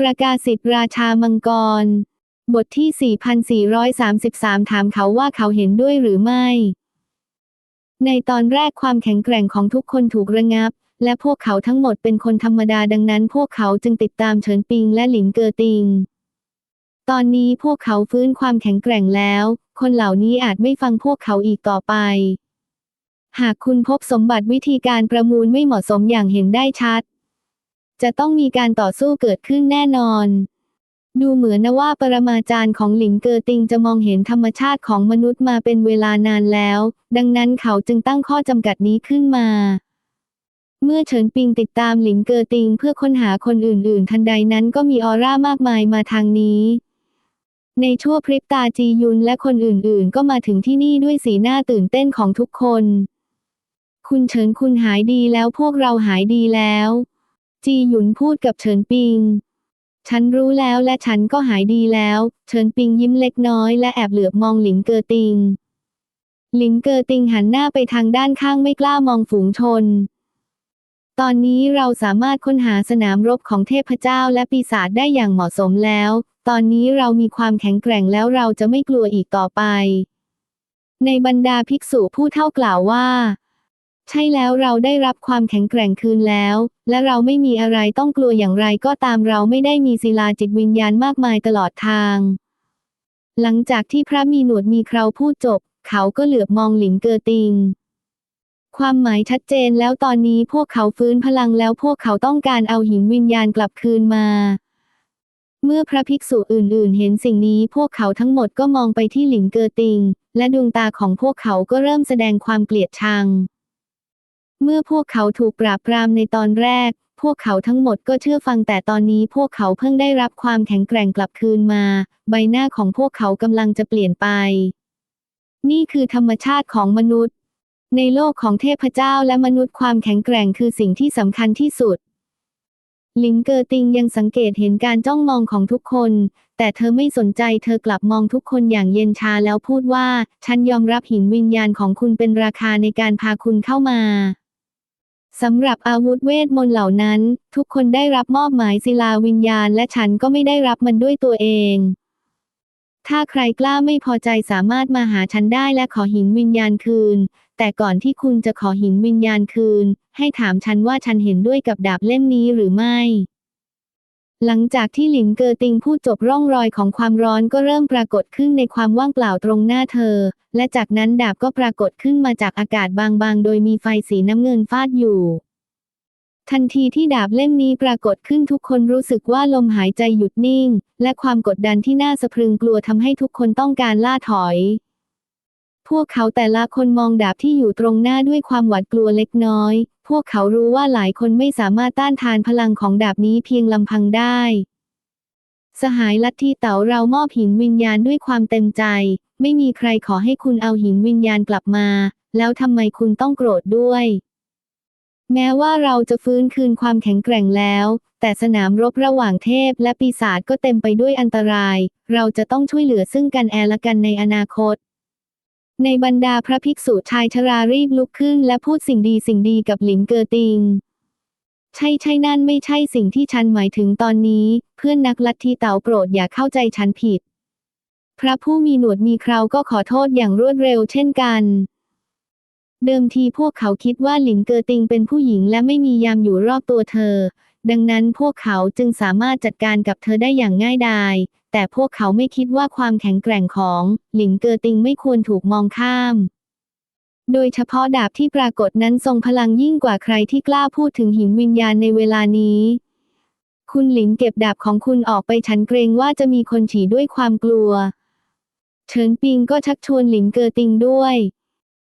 ประกาศสิทธิราชามังกร บทที่ 4433 ถามเขาว่าเขาเห็นด้วยหรือไม่ ในตอนแรกความแข็งแกร่งของทุกคนถูกระงับ และพวกเขาทั้งหมดเป็นคนธรรมดาดังนั้น พวกเขาจึงติดตามเฉินปิงและหลิงเกอติง ตอนนี้พวกเขาฟื้นความแข็งแกร่งแล้ว คนเหล่านี้อาจไม่ฟังพวกเขาอีกต่อไป หากคุณพบสมบัติวิธีการประมูลไม่เหมาะสมอย่างเห็นได้ชัด จะต้องมีการต่อสู้เกิดขึ้นแน่นอน ดูเหมือนนะว่าปรมาจารย์ของหลิงเกอติงจะมองเห็นธรรมชาติของมนุษย์มาเป็นเวลานานแล้ว ดังนั้นเขาจึงตั้งข้อจำกัดนี้ขึ้นมา เมื่อเฉินปิงติดตามหลิงเกอติงเพื่อค้นหาคนอื่น ๆ ทันใดนั้นก็มีออร่ามากมายมาทางนี้ในชั่วพริบตาจียุนและคนอื่นๆ ก็มาถึงที่นี่ด้วยสีหน้าตื่นเต้นของทุกคน คุณเฉินคุณหายดีแล้วพวกเราหายดีแล้ว จีหยุนพูดกับเฉินปิง ฉันรู้แล้วและฉันก็หายดีแล้ว เฉินปิงยิ้มเล็กน้อยและแอบเหลือบมองหลิงเกอติง หลิงเกอติงหันหน้าไปทางด้านข้างไม่กล้ามองฝูงชน ตอนนี้เราสามารถค้นหาสนามรบของเทพเจ้าและปีศาจได้อย่างเหมาะสมแล้ว ตอนนี้เรามีความแข็งแกร่งแล้วเราจะไม่กลัวอีกต่อไป ในบรรดาภิกษุผู้เท่ากล่าวว่า ใช่แล้วเราได้รับความแข็งแกร่งคืนแล้ว และเราไม่มีอะไรต้องกลัวอย่างไรก็ตามเราไม่ได้มีศิลาจิตวิญญาณมากมายตลอดทาง หลังจากที่พระมีหนวดมีเคราพูดจบ เขาก็เหลือบมองหลิงเกอติง ความหมายชัดเจนแล้วตอนนี้พวกเขาฟื้นพลังแล้วพวกเขาต้องการเอาหินวิญญาณกลับคืนมา เมื่อพระภิกษุอื่นๆ เห็นสิ่งนี้พวกเขาทั้งหมดก็มองไปที่หลิงเกอติง และดวงตาของพวกเขาก็เริ่มแสดงความเกลียดชัง เมื่อพวกเขาถูกปราบปรามในตอนแรก พวกเขาทั้งหมดก็เชื่อฟังแต่ตอนนี้พวกเขาเพิ่งได้รับความแข็งแกร่งกลับคืนมา ใบหน้าของพวกเขากำลังจะเปลี่ยนไป นี่คือธรรมชาติของมนุษย์ ในโลกของเทพเจ้าและมนุษย์ความแข็งแกร่งคือสิ่งที่สำคัญที่สุดลิงเกอติงยังสังเกตเห็นการจ้องมองของทุกคน แต่เธอไม่สนใจเธอกลับมองทุกคนอย่างเย็นชาแล้วพูดว่า ฉันยอมรับหินวิญญาณของคุณเป็นราคาในการพาคุณเข้ามา สำหรับอาวุธเวทมนต์เหล่านั้น ทุกคนได้รับมอบหมายศิลาวิญญาณ และฉันก็ไม่ได้รับมันด้วยตัวเอง ถ้าใครกล้าไม่พอใจสามารถมาหาฉันได้และขอหินวิญญาณคืน แต่ก่อนที่คุณจะขอหินวิญญาณคืน ให้ถามฉันว่าฉันเห็นด้วยกับดาบเล่มนี้หรือไม่ หลังจากที่หลินเกอติงพูดจบร่องรอยของความร้อนก็เริ่มปรากฏขึ้นในความว่างเปล่าตรงหน้าเธอ และจากนั้นดาบก็ปรากฏขึ้นมาจากอากาศบางๆ โดยมีไฟสีน้ำเงินฟาดอยู่ ทันทีที่ดาบเล่มนี้ปรากฏขึ้นทุกคนรู้สึกว่าลมหายใจหยุดนิ่ง และความกดดันที่น่าสะพรึงกลัวทำให้ทุกคนต้องการล่าถอย พวกเขาแต่ละคนมองดาบที่อยู่ตรงหน้าด้วยความหวาดกลัวเล็กน้อย พวกเขารู้ว่าหลายคนไม่สามารถต้านทานพลังของดาบนี้เพียงลำพังได้ สหายลัทธิเต๋าเรามอบหินวิญญาณด้วยความเต็มใจ ไม่มีใครขอให้คุณเอาหินวิญญาณกลับมา แล้วทำไมคุณต้องโกรธด้วย แม้ว่าเราจะฟื้นคืนความแข็งแกร่งแล้ว แต่สนามรบระหว่างเทพและปีศาจก็เต็มไปด้วยอันตราย เราจะต้องช่วยเหลือซึ่งกันแอละกันในอนาคต ในบรรดาพระภิกษุชายชรารีบลุกขึ้นและพูดสิ่งดีสิ่งดีกับหลิงเกอติง ใช่ใช่นั่นไม่ใช่สิ่งที่ฉันหมายถึงตอนนี้ เพื่อนนักลัทธิเต๋าโปรดอย่าเข้าใจฉันผิด พระผู้มีหนวดมีคราวก็ขอโทษอย่างรวดเร็วเช่นกัน เดิมทีพวกเขาคิดว่าหลิงเกอติงเป็นผู้หญิงและไม่มียามอยู่รอบตัวเธอ ดังนั้นพวกเขาจึงสามารถจัดการกับเธอได้อย่างง่ายดาย แต่พวกเขาไม่คิดว่าความแข็งแกร่งของ หลิงเกอติงไม่ควรถูกมองข้าม โดยเฉพาะดาบที่ปรากฏนั้นทรงพลังยิ่งกว่าใครที่กล้าพูดถึงหินวิญญาณในเวลานี้ คุณหลิงเก็บดาบของคุณออกไปฉันเกรงว่าจะมีคนฉี่ด้วยความกลัว เฉินปิงก็ชักชวนหลิงเกอติงด้วย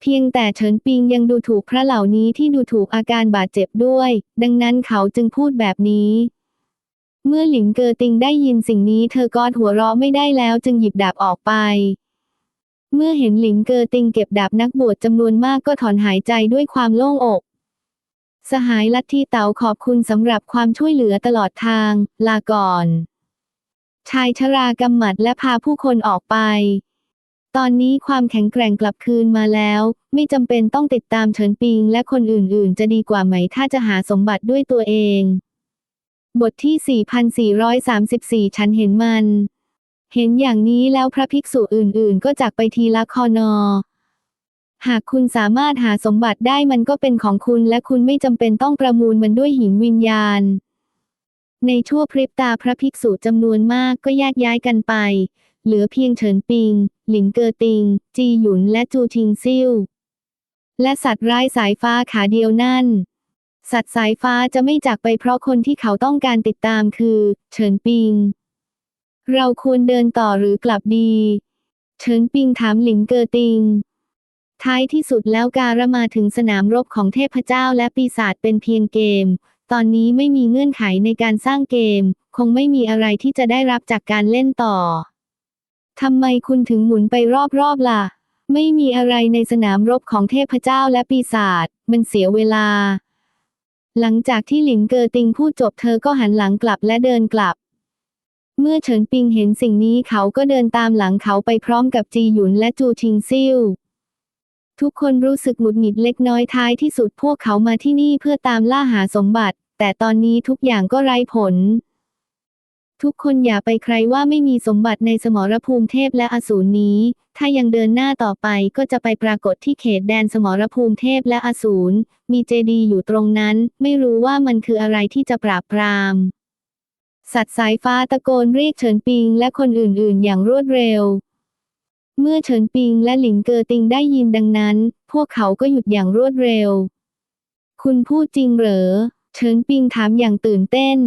เพียงแต่เฉินปิงยังดูถูกพระเหล่านี้ที่ดูถูกอาการบาดเจ็บด้วย ดังนั้นเขาจึงพูดแบบนี้ เมื่อหลิงเกอติงได้ยินสิ่งนี้เธอก็หัวเราะไม่ได้แล้วจึงหยิบดาบออกไป เมื่อเห็นหลิงเกอติงเก็บดาบนักบวชจำนวนมากก็ถอนหายใจด้วยความโล่งอก สหายลัทธิเต๋าขอบคุณสำหรับความช่วยเหลือตลอดทาง ลาก่อน ชายชรากำหมัดและพาผู้คนออกไป ตอนนี้ความแข็งแกร่งกลับคืนมาแล้ว ไม่จำเป็นต้องติดตามเฉินปิงและคนอื่นๆ จะดีกว่าไหมถ้าจะหาสมบัติด้วยตัวเอง บทที่ 4434 ฉันเห็นมัน เห็นอย่างนี้แล้วพระภิกษุอื่นๆ ก็จากไปทีละคอนอ หากคุณสามารถหาสมบัติได้มันก็เป็นของคุณและคุณไม่จำเป็นต้องประมูลมันด้วยหินวิญญาณ ในชั่วพริบตาพระภิกษุจำนวนมากก็แยกย้ายกันไป เหลือเพียงเฉินปิง หลินเกอติง จีหยุนและจูทิงซิ่วและสัตว์ร้ายสายฟ้าขาเดียวนั่น สัตว์สายฟ้าจะไม่จากไปเพราะคนที่เขาต้องการติดตามคือ เฉินปิง เราควรเดินต่อหรือกลับดี เฉินปิงถามหลินเกอติง ท้ายที่สุดแล้วการมาถึงสนามรบของเทพเจ้าและปีศาจเป็นเพียงเกม ตอนนี้ไม่มีเงื่อนไขในการสร้างเกม คงไม่มีอะไรที่จะได้รับจากการเล่นต่อทำไมคุณถึงหมุนไปรอบๆล่ะ ไม่มีอะไรในสนามรบของเทพเจ้าและปีศาจมันเสียเวลา หลังจากที่หลินเกอติงพูดจบเธอก็หันหลังกลับและเดินกลับ เมื่อเฉินปิงเห็นสิ่งนี้เขาก็เดินตามหลังเขาไปพร้อมกับจีหยุนและจูชิงซิ่วทุกคนรู้สึกหงุดหงิดเล็กน้อยท้ายที่สุดพวกเขามาที่นี่เพื่อตามล่าหาสมบัติ แต่ตอนนี้ทุกอย่างก็ไร้ผล ทุกคนอย่าไปใครว่าไม่มีสมบัติในสมรภูมิเทพและอสูรนี้ ถ้ายังเดินหน้าต่อไปก็จะไปปรากฏที่เขตแดนสมรภูมิเทพและอสูร มีเจดีย์อยู่ตรงนั้น ไม่รู้ว่ามันคืออะไรที่จะปราบปราม สัตว์สายฟ้าตะโกนเรียกเฉินปิงและคนอื่นๆ อย่างรวดเร็ว เมื่อเฉินปิงและหลิงเกอติงได้ยินดังนั้น พวกเขาก็หยุดอย่างรวดเร็ว คุณพูดจริงเหรอ เฉินปิงถามอย่างตื่นเต้น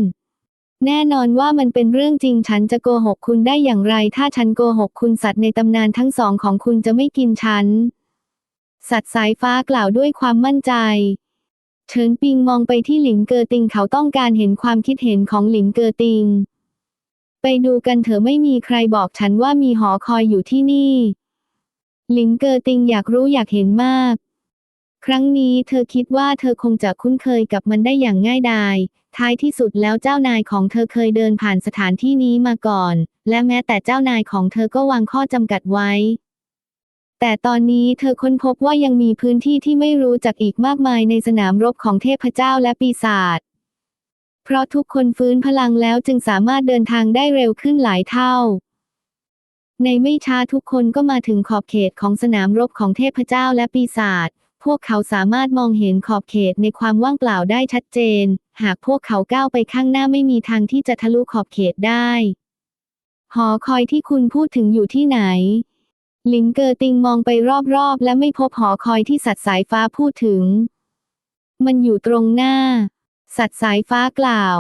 แน่นอนว่ามันเป็นเรื่องจริงฉันจะโกหกคุณได้อย่างไร ถ้าฉันโกหกคุณสัตว์ในตำนานทั้งสองของคุณจะไม่กินฉัน สัตว์สายฟ้ากล่าวด้วยความมั่นใจ เฉินปิงมองไปที่หลินเกอติงเขาต้องการเห็นความคิดเห็นของหลินเกอติง ไปดูกันเถอะไม่มีใครบอกฉันว่ามีหอคอยอยู่ที่นี่ หลินเกอติงอยากรู้อยากเห็นมาก ครั้งนี้เธอคิดว่าเธอคงจะคุ้นเคยกับมันได้อย่างง่ายดาย ท้ายที่สุดแล้วเจ้านายของเธอเคยเดินผ่านสถานที่นี้มาก่อน และแม้แต่เจ้านายของเธอก็วางข้อจำกัดไว้ แต่ตอนนี้เธอค้นพบว่ายังมีพื้นที่ที่ไม่รู้จักอีกมากมายในสนามรบของเทพเจ้าและปีศาจ เพราะทุกคนฟื้นพลังแล้วจึงสามารถเดินทางได้เร็วขึ้นหลายเท่า ในไม่ช้าทุกคนก็มาถึงขอบเขตของสนามรบของเทพเจ้าและปีศาจ พวกเขาสามารถมองเห็นขอบเขตในความว่างเปล่าได้ชัดเจน หากพวกเขาก้าวไปข้างหน้าไม่มีทางที่จะทะลุขอบเขตได้ หอคอยที่คุณพูดถึงอยู่ที่ไหน ลินเกอร์ติงมองไปรอบๆ และไม่พบหอคอยที่สัตว์สายฟ้าพูดถึง มันอยู่ตรงหน้า สัตว์สายฟ้ากล่าว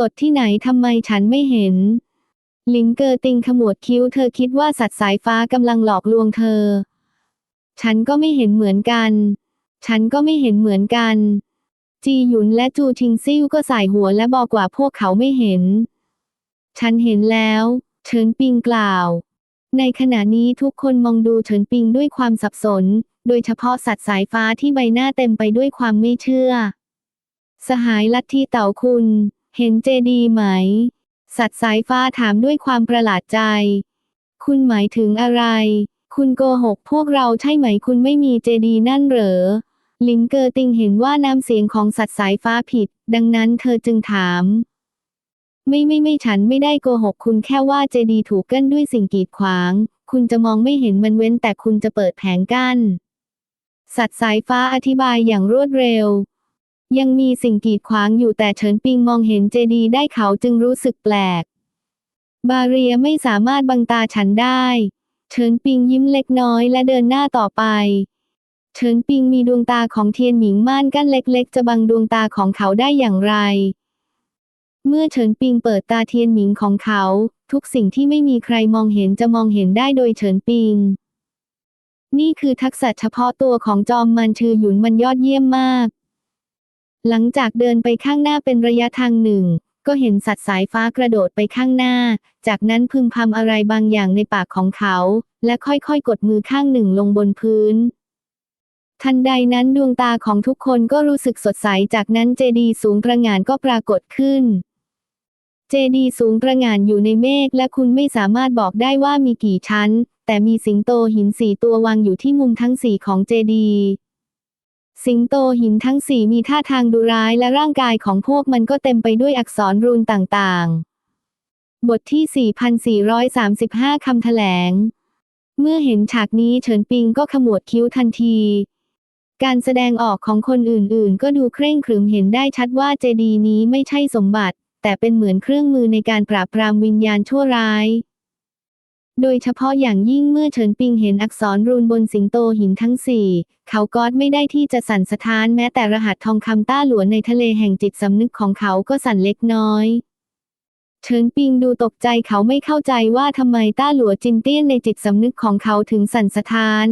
ตดที่ไหนทำไมฉันไม่เห็น ลินเกอร์ติงขมวดคิ้วเธอคิดว่าสัตว์สายฟ้ากำลังหลอกลวงเธอ ฉันก็ไม่เห็นเหมือนกัน ฉันก็ไม่เห็นเหมือนกัน จีหยุนและจูทิงซิ่วก็สายหัวและบอกว่าพวกเขาไม่เห็น ฉันเห็นแล้ว เฉินปิงกล่าว ในขณะนี้ทุกคนมองดูเฉินปิงด้วยความสับสน โดยเฉพาะสัตว์สายฟ้าที่ใบหน้าเต็มไปด้วยความไม่เชื่อ สหายลัทธิเต่าคุณ เห็นเจดีไหม สัตว์สายฟ้าถามด้วยความประหลาดใจ คุณหมายถึงอะไร คุณโกหกพวกเราใช่ไหมคุณไม่มีเจดีนั่นเหรอ ลิงเกอร์ติงเห็นว่าน้ำเสียงของสัตว์สายฟ้าผิด ดังนั้นเธอจึงถาม ไม่ไม่ไม่ฉันไม่ได้โกหกคุณแค่ว่าเจดีถูกกั้นด้วยสิ่งกีดขวาง คุณจะมองไม่เห็นมันเว้นแต่คุณจะเปิดแผงกั้น สัตว์สายฟ้าอธิบายอย่างรวดเร็ว ยังมีสิ่งกีดขวางอยู่แต่เฉินปิงมองเห็นเจดีได้เขาจึงรู้สึกแปลก บาเรียไม่สามารถบังตาฉันได้ เฉินปิงยิ้มเล็กน้อยและเดินหน้าต่อไป เฉินปิงมีดวงตาของเทียนหมิงม่านกั้นเล็กๆ จะบังดวงตาของเขาได้อย่างไร เมื่อเฉินปิงเปิดตาเทียนหมิงของเขา ทุกสิ่งที่ไม่มีใครมองเห็นจะมองเห็นได้โดยเฉินปิง นี่คือทักษะเฉพาะตัวของจอมมันชือหยุนมันยอดเยี่ยมมาก หลังจากเดินไปข้างหน้าเป็นระยะทางหนึ่ง ก็เห็นสัตว์สายฟ้ากระโดดไปข้างหน้า จากนั้นพึมพำอะไรบางอย่างในปากของเขา และค่อยๆ กดมือข้างหนึ่งลงบนพื้น ทันใดนั้นดวงตาของทุกคนก็รู้สึกสดใส จากนั้นเจดีสูงตระหง่านก็ปรากฏขึ้น เจดีสูงตระหง่านอยู่ในเมฆและคุณไม่สามารถบอกได้ว่ามีกี่ชั้น แต่มีสิงโตหินสี่ตัววางอยู่ที่มุมทั้งสี่ของเจดีสิงโตหินทั้งสี่มีท่าทางดุร้ายและร่างกายของพวกมันก็เต็มไปด้วยอักษรรูนต่างๆ บทที่ 4,435 คำแถลง เมื่อเห็นฉากนี้เฉินปิงก็ขมวดคิ้วทันที การแสดงออกของคนอื่นๆ ก็ดูเคร่งขรึมเห็นได้ชัดว่าเจดีย์นี้ไม่ใช่สมบัติ แต่เป็นเหมือนเครื่องมือในการปราบปรามวิญญาณชั่วร้าย โดยเฉพาะอย่างยิ่งเมื่อเฉินปิงเห็นอักษรรูนบนสิงโตหินทั้งสี่ เขาก็ไม่ได้ที่จะสั่นสะท้านแม้แต่รหัสทองคำต้าหลวนในทะเลแห่งจิตสำนึกของเขาก็สั่นเล็กน้อยเฉินปิงดูตกใจเขาไม่เข้าใจว่าทำไมต้าหลัวจินเตี้ยนในจิตสำนึกของเขาถึงสั่นสะท้าน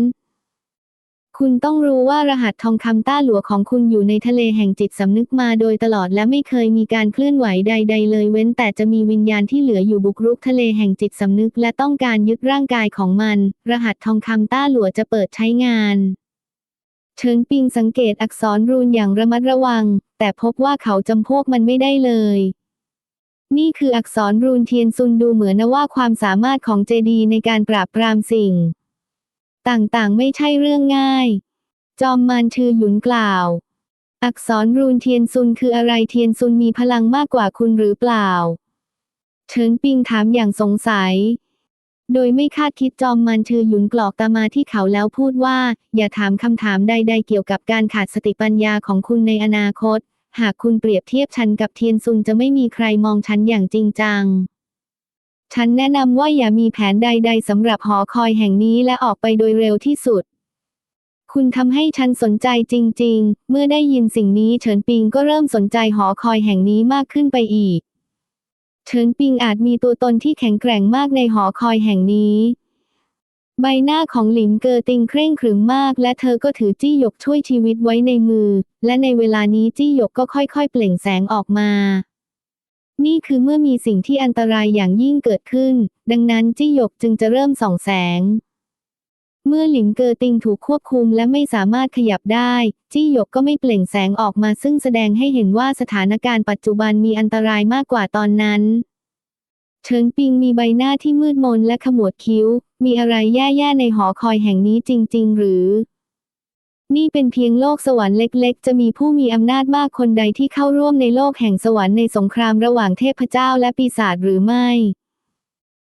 คุณต้องรู้ว่ารหัสทองคำต้าหลัวของคุณอยู่ในทะเลแห่งจิตสำนึกมาโดยตลอดและไม่เคยมีการเคลื่อนไหวใด ๆ เลยเว้นแต่จะมีวิญญาณที่เหลืออยู่บุกรุกทะเลแห่งจิตสำนึกและต้องการยึดร่างกายของมัน รหัสทองคำต้าหลัวจะเปิดใช้งานเฉินปิงสังเกตอักษรรูนอย่างระมัดระวัง แต่พบว่าเขาจำพวกมันไม่ได้เลย นี่คืออักษรรูนเทียนซุนดูเหมือนนะว่าความสามารถของเจดีในการปราบปรามสิ่ง ต่างๆ ไม่ใช่เรื่องง่าย จอมมารชือหยุนกล่าว อักษรรูนเทียนซุนคืออะไรเทียนซุนมีพลังมากกว่าคุณหรือเปล่า เฉินปิงถามอย่างสงสัย โดยไม่คาดคิดจอมมันชือหยุนกรอกตามาที่เขาแล้วพูดว่า อย่าถามคำถามใด ๆ เกี่ยวกับการขาดสติปัญญาของคุณในอนาคต หากคุณเปรียบเทียบฉันกับเทียนซุนจะไม่มีใครมองฉันอย่างจริงจัง ฉันแนะนำว่าอย่ามีแผนใด ๆสำหรับหอคอยแห่งนี้และออกไปโดยเร็วที่สุด คุณทำให้ฉันสนใจจริง ๆ เมื่อได้ยินสิ่งนี้เฉินปิงก็เริ่มสนใจหอคอยแห่งนี้มากขึ้นไปอีก เฉินปิงอาจมีตัวตนที่แข็งแกร่งมากในหอคอยแห่งนี้ ใบหน้าของหลินเกอติงเคร่งขรึมมาก และเธอก็ถือจี้หยกช่วยชีวิตไว้ในมือ และในเวลานี้จี้หยกก็ค่อยๆ เปล่งแสงออกมา นี่คือเมื่อมีสิ่งที่อันตรายอย่างยิ่งเกิดขึ้น ดังนั้นจี้หยกจึงจะเริ่มส่องแสง เมื่อหลินเกอติงถูกควบคุมและไม่สามารถขยับได้ จี้หยกก็ไม่เปล่งแสงออกมาซึ่งแสดงให้เห็นว่าสถานการณ์ปัจจุบันมีอันตรายมากกว่าตอนนั้นเฉินปิงมีใบหน้าที่มืดมนและขมวดคิ้ว มีอะไรแย่ๆในหอคอยแห่งนี้จริง ๆ หรือ นี่เป็นเพียงโลกสวรรค์เล็ก ๆ จะมีผู้มีอำนาจมากคนใดที่เข้าร่วมในโลกแห่งสวรรค์ในสงครามระหว่างเทพเจ้าและปีศาจหรือไม่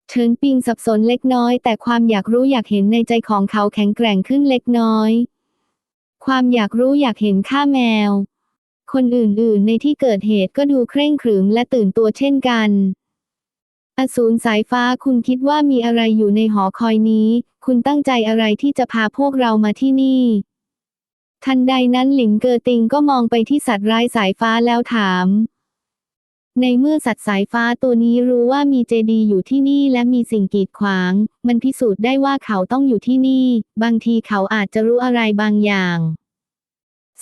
เฉินปิงสับสนเล็กน้อย แต่ความอยากรู้อยากเห็นในใจของเขาแข็งแกร่งขึ้นเล็กน้อย ความอยากรู้อยากเห็นข้าแมว คนอื่นๆ ในที่เกิดเหตุก็ดูเคร่งขรึมและตื่นตัวเช่นกัน อสูรสายฟ้าคุณคิดว่ามีอะไรอยู่ในหอคอยนี้ คุณตั้งใจอะไรที่จะพาพวกเรามาที่นี่ ทันใดนั้นหลินเกอติงก็มองไปที่สัตว์ร้ายสายฟ้าแล้วถาม ในเมื่อสัตว์สายฟ้าตัวนี้รู้ว่ามีเจดีย์อยู่ที่นี่และมีสิ่งกีดขวาง มันพิสูจน์ได้ว่าเขาต้องอยู่ที่นี่ บางทีเขาอาจจะรู้อะไรบางอย่าง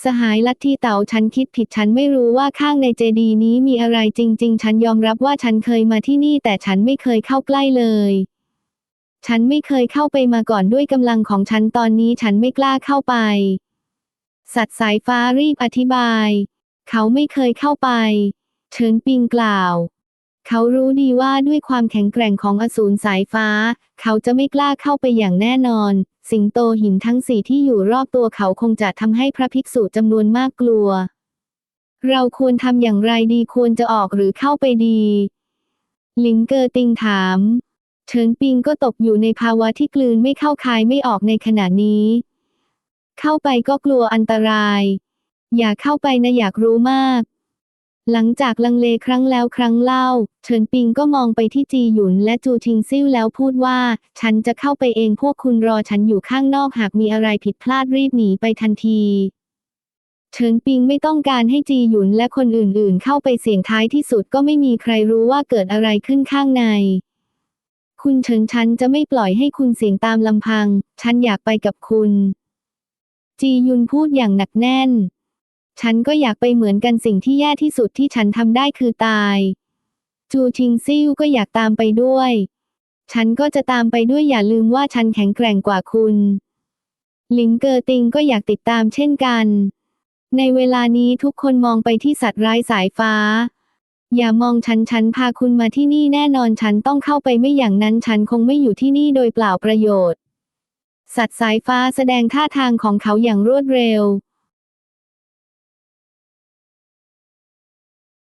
สหายลัทธิเต่าฉันคิดผิดฉันไม่รู้ว่าข้างในเจดีย์นี้มีอะไรจริง ๆ ฉันยอมรับว่าฉันเคยมาที่นี่แต่ฉันไม่เคยเข้าใกล้เลยฉันไม่เคยเข้าไปมาก่อนด้วยกำลังของฉันตอนนี้ฉันไม่กล้าเข้าไป สัตว์สายฟ้ารีบอธิบาย เขาไม่เคยเข้าไป เฉินปิงกล่าว เขารู้ดีว่าด้วยความแข็งแกร่งของอสูรสายฟ้า เขาจะไม่กล้าเข้าไปอย่างแน่นอน สิงโตหินทั้งสี่ที่อยู่รอบตัวเขาคงจะทำให้พระภิกษุจำนวนมากกลัว เราควรทำอย่างไรดีควรจะออกหรือเข้าไปดี หลิงเกอติงถามเฉินปิงก็ตกอยู่ในภาวะที่กลืนไม่เข้าคายไม่ออกในขณะนี้ เข้าไปก็กลัวอันตราย อย่าเข้าไปนะอยากรู้มาก หลังจากลังเลครั้งแล้วครั้งเล่า เฉินปิงก็มองไปที่จีหยุนและจูชิงซิ่วแล้วพูดว่า ฉันจะเข้าไปเองพวกคุณรอฉันอยู่ข้างนอกหากมีอะไรผิดพลาดรีบหนีไปทันทีเฉินปิงไม่ต้องการให้จีหยุนและคนอื่นๆ เข้าไปเสี่ยงท้ายที่สุดก็ไม่มีใครรู้ว่าเกิดอะไรขึ้นข้างใน คุณเฉินฉันจะไม่ปล่อยให้คุณเสี่ยงตามลำพัง ฉันอยากไปกับคุณ จียุนพูดอย่างหนักแน่น ฉันก็อยากไปเหมือนกันสิ่งที่แย่ที่สุดที่ฉันทำได้คือตาย จูชิงซิ่วก็อยากตามไปด้วย ฉันก็จะตามไปด้วยอย่าลืมว่าฉันแข็งแกร่งกว่าคุณ หลิงเกอติงก็อยากติดตามเช่นกัน ในเวลานี้ทุกคนมองไปที่สัตว์ร้ายสายฟ้า อย่ามองฉันฉันพาคุณมาที่นี่แน่นอนฉันต้องเข้าไปไม่อย่างนั้นฉันคงไม่อยู่ที่นี่โดยเปล่าประโยชน์ สัตว์สายฟ้าแสดงท่าทางของเขาอย่างรวดเร็ว